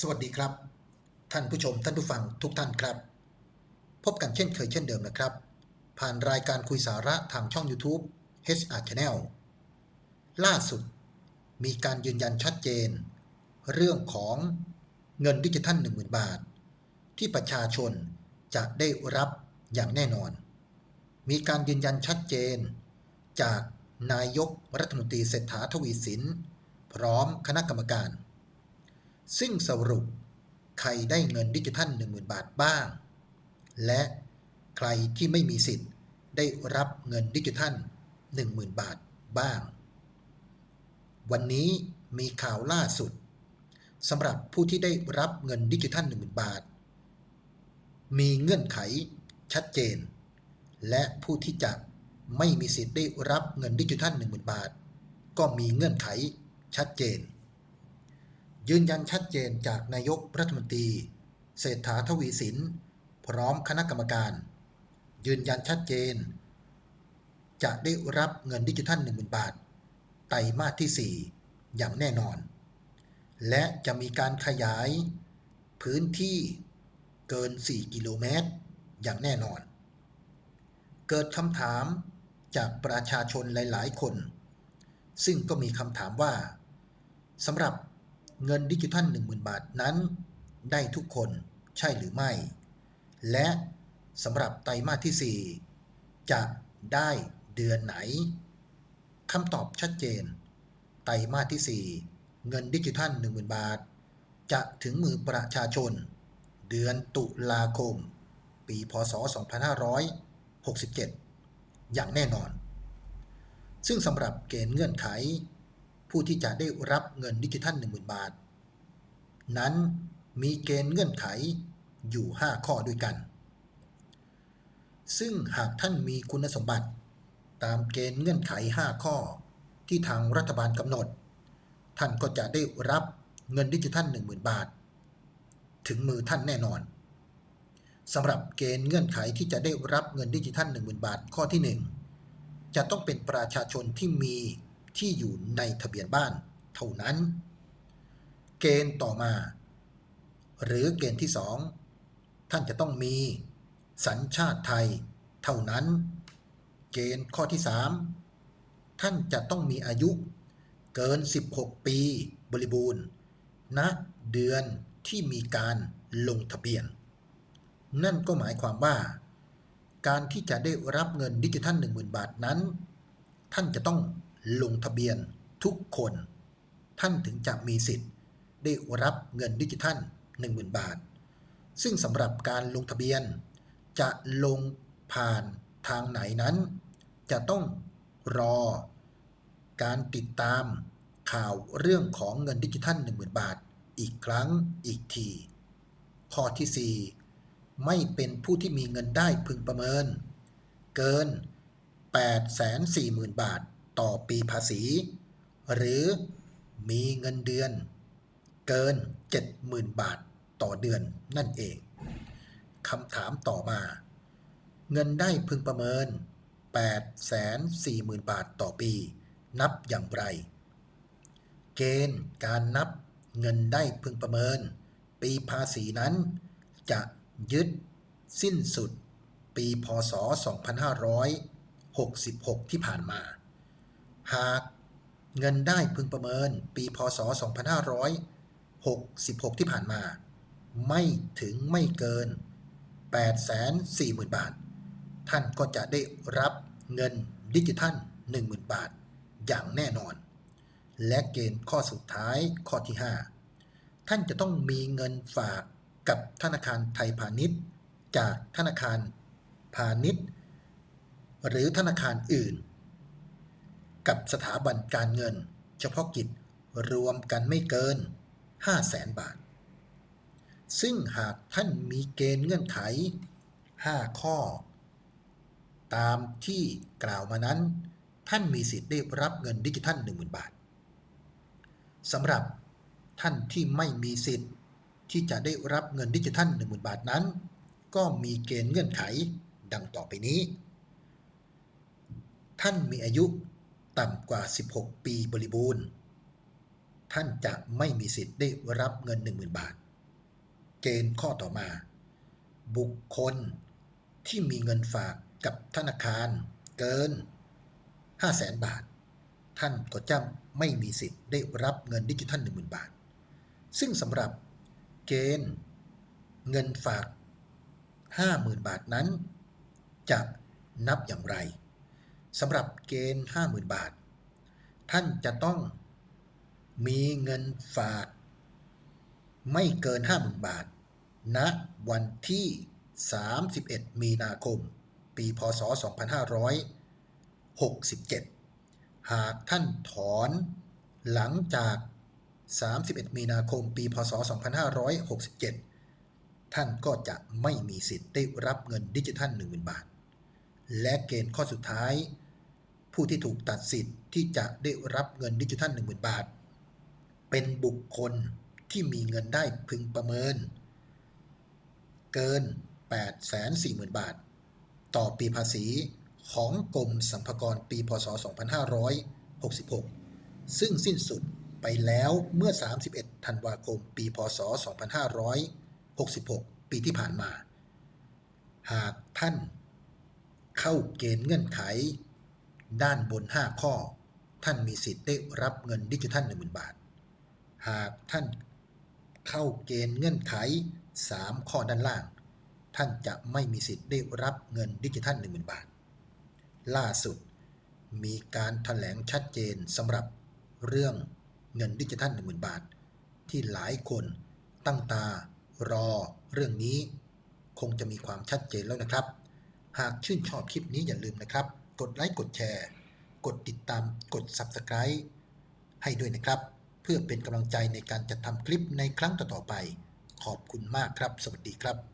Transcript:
สวัสดีครับ ท่านผู้ชมท่านผู้ฟังทุกท่านครับ พบกันเช่นเคยเช่นเดิมนะครับ ผ่านรายการคุยสาระทางช่อง YouTube HR Channel ล่าสุด มีการยืนยันชัดเจน เรื่องของเงินดิจิทัล 10,000 บาท ที่ประชาชนจะได้รับอย่างแน่นอน มีการยืนยันชัดเจน จากนายกรัฐมนตรีเศรษฐาทวีสิน พร้อมคณะกรรมการ ซึ่งสรุปใครได้เงินดิจิทัล 10,000 บาทบ้าง และใครที่ไม่มีสิทธิ์ได้รับเงินดิจิทัล 10,000 บาทบ้าง วันนี้มีข่าวล่าสุดสำหรับผู้ที่ได้รับเงินดิจิทัล 10,000 บาท มีเงื่อนไขชัดเจน และผู้ที่จะไม่มีสิทธิ์ได้รับเงินดิจิทัล 10,000 บาท ก็มีเงื่อนไขชัดเจน ยืนยันชัดเจนจากนายกรัฐมนตรี เศรษฐาทวีสิน พร้อมคณะกรรมการ ยืนยันชัดเจน จะได้รับเงินดิจิทัล10,000 บาท ไตรมาสที่ 4 อย่างแน่นอน และจะมีการขยายพื้นที่เกิน 4 กิโลเมตร อย่างแน่นอน เกิดคำถามจากประชาชนหลาย ๆ คน ซึ่งก็มีคำถามว่าสำหรับ เงินดิจิทัล10,000 บาทนั้น ได้ทุกคนใช่หรือไม่ และสำหรับไตรมาสที่ 4 จะได้เดือนไหนคำตอบชัดเจน ไตรมาสที่ 4 เงินดิจิทัล10,000 บาท จะถึงมือประชาชน เดือนตุลาคม ปีพศ 2567 อย่างแน่นอน ซึ่งสำหรับเกณฑ์เงื่อนไข ผู้ที่จะได้รับเงินดิจิทัล 10,000 บาท นั้นมีเกณฑ์เงื่อนไขอยู่ 5 ข้อด้วยกัน ซึ่งหากท่านมีคุณสมบัติ ตามเกณฑ์เงื่อนไข 5 ข้อ ที่ทางรัฐบาลกำหนด ท่านก็จะได้รับเงินดิจิทัล 10,000 บาท ถึงมือท่านแน่นอนสำหรับเกณฑ์เงื่อนไขที่จะได้รับเงินดิจิทัล 10,000 บาทข้อที่ 1 จะต้องเป็นประชาชนที่มี ที่อยู่ในทะเบียนบ้านเท่านั้น เกณฑ์ต่อมา หรือเกณฑ์ที่ 2 ท่านจะต้องมีสัญชาติไทยเท่านั้น เกณฑ์ข้อที่ 3 ท่านจะต้องมีอายุเกิน 16 ปีบริบูรณ์ณเดือนที่มีการลงทะเบียน นั่นก็หมายความว่า การที่จะได้รับเงินดิจิทัล 10,000 บาทนั้น ท่านจะต้อง ลงทะเบียนทุกคน ท่านถึงจะมีสิทธิ์ ได้รับเงินดิจิทัล 10,000 บาท ซึ่งสำหรับการลงทะเบียน จะลงผ่านทางไหนนั้น จะต้องรอการติดตามข่าวเรื่องของเงินดิจิทัล 10,000 บาท อีกครั้งอีกที ข้อที่ 4 ไม่เป็นผู้ที่มีเงินได้พึงประเมิน เกิน 840,000 บาท ต่อปีภาษี หรือมีเงินเดือน เกิน 70,000 บาทต่อเดือนนั่นเองคำถามต่อมา เงินได้พึงประเมิน 840,000 บาทต่อปี นับอย่างไร เกณฑ์การนับเงินได้พึงประเมิน ปีภาษีนั้น จะยึดสิ้นสุดปีพศ 2566 ที่ผ่านมา หากเงินได้พึงประเมินปีพศ 2566 ที่ผ่านมา ไม่ถึงไม่เกิน 840,000 บาท ท่านก็จะได้รับเงินดิจิทัล 10,000 บาท อย่างแน่นอน และเกณฑ์ข้อสุดท้ายข้อที่ 5 ท่านจะต้องมีเงินฝากกับธนาคารไทยพาณิชย์ จากธนาคารพาณิชย์ หรือธนาคารอื่น กับสถาบันการเงิน เฉพาะกิจรวมกันไม่เกิน 5 0 0แสนบาท ซึ่งหากท่านมีเกณฑ์เงื่อนไข 5 ข้อ ตามที่กล่าวมานั้น ท่านมีสิทธิ์ได้รับเงินดิจิทัล 10,000 บาทสำหรับท่านที่ไม่มีสิทธิ์ที่จะได้รับเงินดิจิทัล 10,000 บาทนั้น ก็มีเกณฑ์เงื่อนไขดังต่อไปนี้ ท่านมีอายุ ต่ำกว่า 16 ปีบริบูรณ์ ท่านจะไม่มีสิทธิ์ได้รับเงิน 10,000 บาท เกณฑ์ข้อต่อมา บุคคลที่มีเงินฝากกับธนาคารเกิน 500,000 บาท ท่านก็จะไม่มีสิทธิ์ได้รับเงินดิจิทัล10,000 บาท ซึ่งสำหรับเกณฑ์เงินฝาก 50,000 บาทนั้น จะนับอย่างไร สำหรับเกณฑ์ 50,000 บาท ท่านจะต้องมีเงินฝากไม่เกิน 50,000 บาทณวันที่ 31 มีนาคม ปีพศ 2567 หากท่านถอนหลังจาก 31 มีนาคม ปีพศ 2567 ท่านก็จะไม่มีสิทธิ์ได้รับเงินดิจิทัล 10,000 บาท และเกณฑ์ข้อสุดท้าย ผู้ที่ถูกตัดสิทธิ์ที่จะได้รับเงินดิจิทัล10,000 บาท เป็นบุคคลที่มีเงินได้พึงประเมิน เกิน 840,000 บาท ต่อปีภาษีของกรมสรรพากรปี พศ 2566 ซึ่งสิ้นสุดไปแล้วเมื่อ 31 ธันวาคม ปี พศ 2566 ปีที่ผ่านมา หากท่านเข้าเกณฑ์เงื่อนไข ด้านบน 5 ข้อ ท่านมีสิทธิ์ได้รับเงินดิจิทัล10,000 บาท หากท่านเข้าเกณฑ์เงื่อนไข 3 ข้อด้านล่าง ท่านจะไม่มีสิทธิ์ได้รับเงินดิจิทัล10,000 บาท ล่าสุด มีการถแถลงชัดเจนสำหรับเรื่องเงินดิจิทัล10,000 บาท ที่หลายคนตั้งตารอเรื่องนี้ คงจะมีความชัดเจนแล้วนะครับ หากชื่นชอบคลิปนี้อย่าลืมนะครับ กดไลค์กดแชร์ กดติดตามกด Subscribe ให้ด้วยนะครับ เพื่อเป็นกำลังใจในการจัดทำคลิปในครั้งต่อๆไป ขอบคุณมากครับ สวัสดีครับ